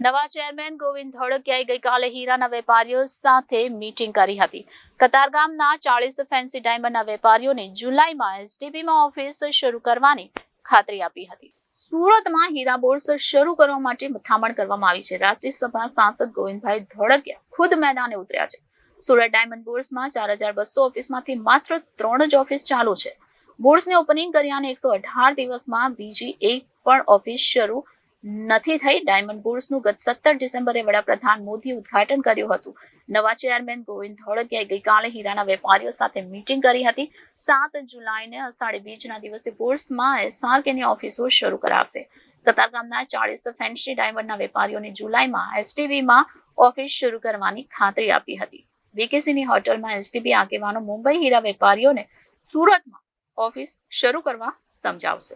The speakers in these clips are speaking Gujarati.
નવા ચેરમેન ગોવિંદ ધોળકિયાએ ગઈકાલે હીરાના વેપારીઓ સાથે મીટિંગ કરી હતી. કતારગામના ચાળીસ ફેન્સી ડાયમંડના વેપારીઓને જુલાઈમાં એસટીબીમાં ઓફિસ શરૂ કરવાની ખાતરી આપી હતી. સુરતમાં હીરા બોર્સ શરૂ કરવા માટે મથામણ કરવામાં આવી છે. રાજ્યસભા સાંસદ ગોવિંદભાઈ ધોળકિયા ખુદ મેદાને ઉતર્યા છે. સુરત ડાયમંડ બોર્સમાં ચાર હજાર બસો ઓફિસમાંથી માત્ર ત્રણ જ ઓફિસ ચાલુ છે. બોર્સને ઓપનિંગ કર્યાને એકસો અઢાર દિવસમાં બીજી એક પણ ઓફિસ શરૂ નથી થઈ. ડાયમંડ બોર્ડ્સનું ગત સત્તર ડિસેમ્બરે વડાપ્રધાન મોદી ઉદઘાટન કર્યું હતું. નવા ચેરમેન ગોવિંદ ધોળકિયાએ ગઈકાલે હીરાના વેપારીઓ સાથે મીટિંગ કરી હતી. સાત જુલાઈને અષાઢી બીજના દિવસે બોર્ડ્સમાં એસઆરકેની ઓફિસો શરૂ કરાશે. કતારગામના ચાળીસ ફેન્સી ડાયમંડના વેપારીઓને જુલાઈમાં એસટીબીમાં ઓફિસ શરૂ કરવાની ખાતરી આપી હતી. વીકેસીની હોટલમાં એસટીબી આગેવાનો મુંબઈ હીરા વેપારીઓને સુરતમાં ઓફિસ શરૂ કરવા સમજાવશે.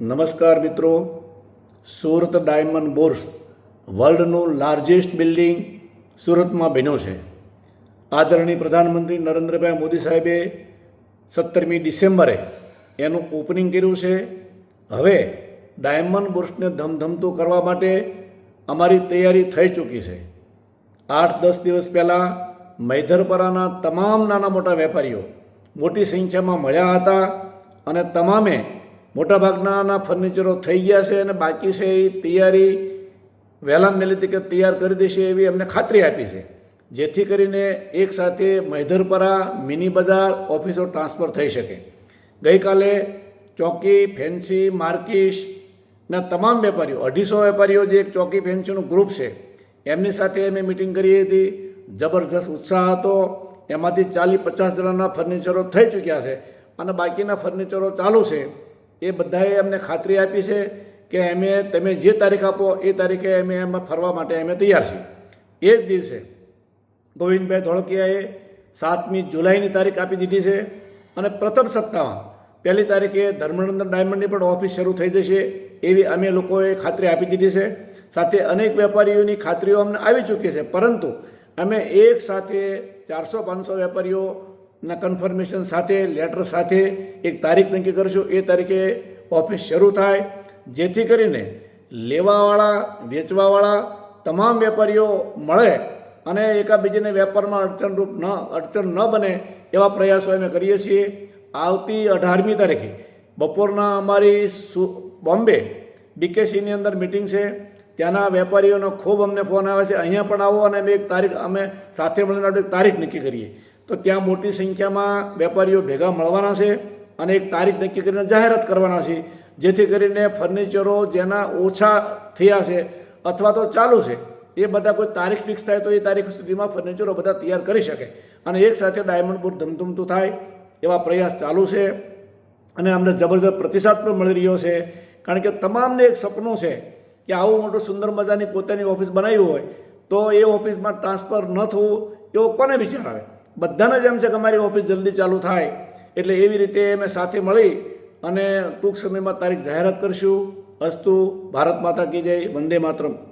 નમસ્કાર મિત્રો. સુરત ડાયમંડ બોર્સ વર્લ્ડનું લાર્જેસ્ટ બિલ્ડિંગ સુરતમાં બન્યું છે. આદરણીય પ્રધાનમંત્રી નરેન્દ્રભાઈ મોદી સાહેબે સત્તરમી ડિસેમ્બરે એનું ઓપનિંગ કર્યું છે. હવે ડાયમંડ બોર્સને ધમધમતું કરવા માટે અમારી તૈયારી થઈ ચૂકી છે. આઠ દસ દિવસ પહેલાં મૈધરપરાના તમામ નાના મોટા વેપારીઓ મોટી સંખ્યામાં મળ્યા હતા અને તમામે મોટાભાગનાના ફર્નિચરો થઈ ગયા છે અને બાકી છે એ તૈયારી વહેલા મેલી તકે તૈયાર કરી દેશે એવી અમને ખાતરી આપી છે. જેથી કરીને એક સાથે મૈધરપરા મિની બજાર, ઓફિસો ટ્રાન્સફર થઈ શકે. ગઈકાલે ચોકી, ફેન્સી, માર્કિશ ના તમામ વેપારીઓ, અઢીસો વેપારીઓ જે એક ચોકી ફેન્સીનું ગ્રુપ છે, એમની સાથે અમે મિટિંગ કરી હતી. જબરજસ્ત ઉત્સાહ હતો. એમાંથી ચાલીસ પચાસ જણાના ફર્નિચરો થઈ ચૂક્યા છે અને બાકીના ફર્નિચરો ચાલુ છે. એ બધાએ અમને ખાતરી આપી છે કે અમે, તમે જે તારીખ આપો, એ તારીખે અમે એમાં ફરવા માટે અમે તૈયાર છીએ. એ જ દિવસે ગોવિંદભાઈ ધોળકિયાએ સાતમી જુલાઈની તારીખ આપી દીધી છે અને પ્રથમ સપ્તાહમાં પહેલી તારીખે ધર્મનંદન ડાયમંડની પણ ઓફિસ શરૂ થઈ જશે એવી અમે લોકોએ ખાતરી આપી દીધી છે. સાથે અનેક વેપારીઓની ખાતરીઓ અમને આવી ચૂકી છે. પરંતુ અમે એક સાથે ચારસો પાંચસો વેપારીઓના કન્ફર્મેશન સાથે લેટર સાથે એક તારીખ નક્કી કરીશું. એ તારીખે ઓફિસ શરૂ થાય. જેથી કરીને લેવાવાળા, વેચવાવાળા તમામ વેપારીઓ મળે અને એકાબીજીને વેપારમાં અડચણરૂપ ન, અડચણ ન બને એવા પ્રયાસો અમે કરીએ છીએ. આવતી અઢારમી તારીખે બપોરના અમારી બોમ્બે બીકેસીની અંદર મિટિંગ છે. ત્યાંના વેપારીઓનો ખૂબ અમને ફોન આવે છે. અહીંયા પણ આવો અને અમે એક તારીખ, અમે સાથે મળીને તારીખ નક્કી કરીએ. તો ત્યાં મોટી સંખ્યામાં વેપારીઓ ભેગા મળવાના છે અને એક તારીખ નક્કી કરીને જાહેરાત કરવાના છે, જેથી કરીને ફર્નિચરો જેના ઓછા થયા છે અથવા તો ચાલુ છે, એ બધા કોઈ તારીખ ફિક્સ થાય તો એ તારીખ સુધીમાં ફર્નિચરો બધા તૈયાર કરી શકે. અને એક સાથે ડાયમંડ બોર્ડ ધમધમતું થાય, એવા પ્રયાસ ચાલુ છે અને અમને જબરજસ્ત પ્રતિસાદ પણ મળી રહ્યો છે. કારણ કે તમામને એક સપનું છે કે આવું મોટું સુંદર મજાની પોતાની ઓફિસ બનાવી હોય, તો એ ઓફિસમાં ટ્રાન્સફર ન થવું, એવો કોને વિચાર આવે? બધાને જ એમ છે કે અમારી ઓફિસ જલ્દી ચાલુ થાય. એટલે એવી રીતે અમે સાથે મળી અને ટૂંક સમયમાં તારીખ જાહેરાત કરીશું. અસ્તુ ભારત માતા કી જય, વંદે માતરમ.